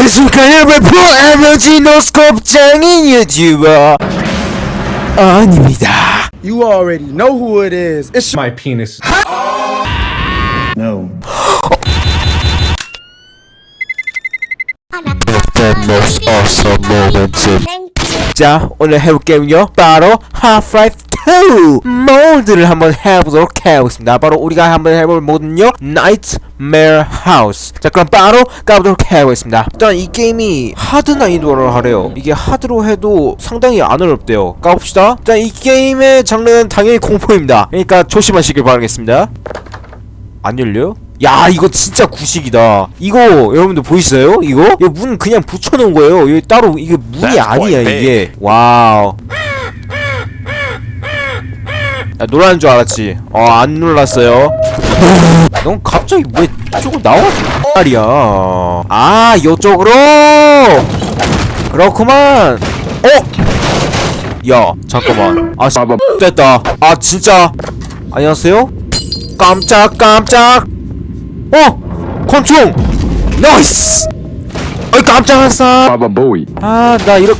안녕하십니까 여러분 프로에너지 노스코프 장인 유튜버 아닙니다 You already know who it is. It's my penis. No. The most awesome moment 자 오늘 해볼 게임은요 바로 Half-Life 2 모드를 한번 해보도록 하겠습니다. 바로 우리가 한번 해볼 모드는요. Nightmare House. 자 그럼 바로 가보도록 하겠습니다. 일단 이 게임이 하드 난이도를 하래요. 이게 하드로 해도 상당히 안 어렵대요. 까봅시다. 일단 이 게임의 장르는 당연히 공포입니다. 그러니까 조심하시길 바라겠습니다. 안 열려요? 야 이거 진짜 구식이다. 이거 여러분들 보이세요? 이거? 이거 문 그냥 붙여놓은 거예요. 이거 따로 이게 문이 아니야 이게. 와우 야 놀라는 줄 알았지. 어 안 놀랐어요. 넌 갑자기 왜 이쪽으로 나왔어 말이야? 아 이쪽으로! 그렇구만. 어? 야 잠깐만. 아 씨, 됐다. 아 진짜. 안녕하세요. 깜짝 깜짝. 어? 권총 나이스. 어이 깜짝 놀랐어 Baba Bowie. 아나 이렇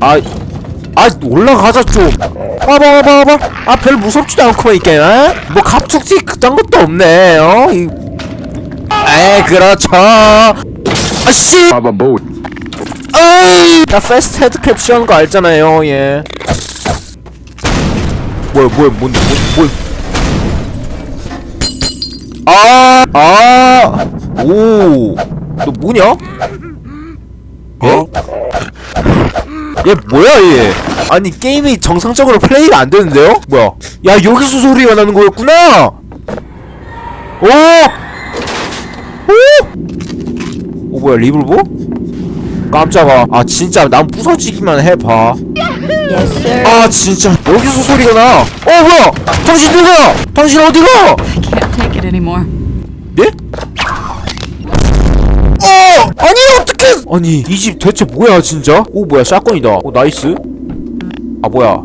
아, 아 올라가자 좀 봐봐 봐봐 봐봐 아 별 무섭지도 않구만 이게 어? 뭐 갑툭튀 그딴 것도 없네 어? 이... 에이 그렇죠 아씨 Bowie. 어이 나 패스트 헤드 캡션 거 알잖아요 예 뭐야 뭐야 뭔데 뭐, 뭐. 아, 아, 오, 너 뭐냐? 어? 얘 뭐야 얘? 아니 게임이 정상적으로 플레이가 안 되는데요? 뭐야? 야 여기서 소리가 나는 거였구나. 오, 오, 오 뭐야 리블보? 깜짝아. 아 진짜 난 부서지기만 해봐. 아 진짜 여기서 소리가 나. 어 뭐야? 당신 누구야? 당신 어디가? Can't 아니 이 집 대체 뭐야 진짜? 오 뭐야 샷건이다. 오 나이스. 아 뭐야?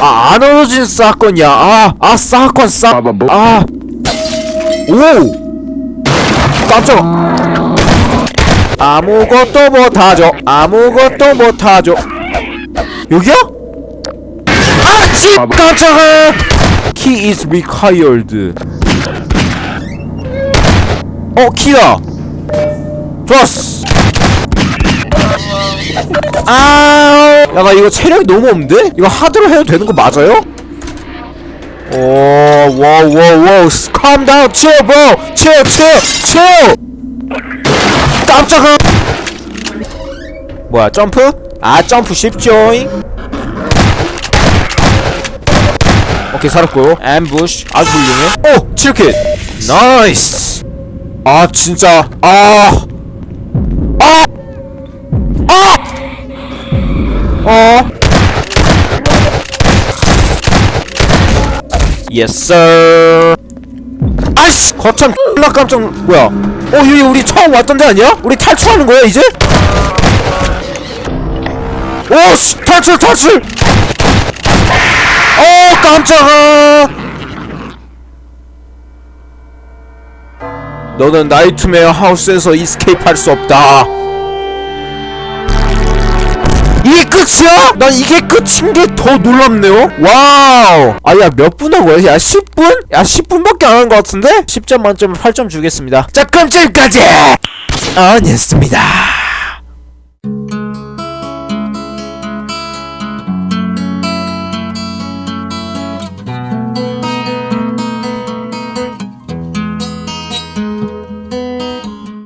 아안 얻어진 샷건이야. 아아 샷건 Baba Bowie. 싹아오! 깜짝 아무것도 못하죠. 아무것도 못하죠. 여기야? 아치 깜짝아! Key is required. 어 키다. 좋았어 아 야 나 이거 체력이 너무 없는데? 이거 하드로 해도 되는 거 맞아요? 오 와우 와우 와우. calm down. chill bro. chill chill chill. 깜짝아. 뭐야 점프? 아 점프 쉽죠잉? 오케이 살았고요. 앰부시 아주 훌륭해. 오 7킬. 나이스. 아 진짜. 아 아! 아! 어? Yes 아이씨 거참 나 깜짝 뭐야 어 여기 우리 처음 왔던 데 아니야? 우리 탈출하는 거야 이제? 오씨 탈출 탈출 어 깜짝아 너는 나이트메어 하우스에서 이스케이프 할 수 없다 끝이야? 난 이게 끝인 게 더 놀랍네요 와우 아 야 몇 분 한 거야? 야 10분? 야 10분밖에 안한거 같은데? 10점 만점에 8점 주겠습니다 자 그럼 지금까지 아니었습니다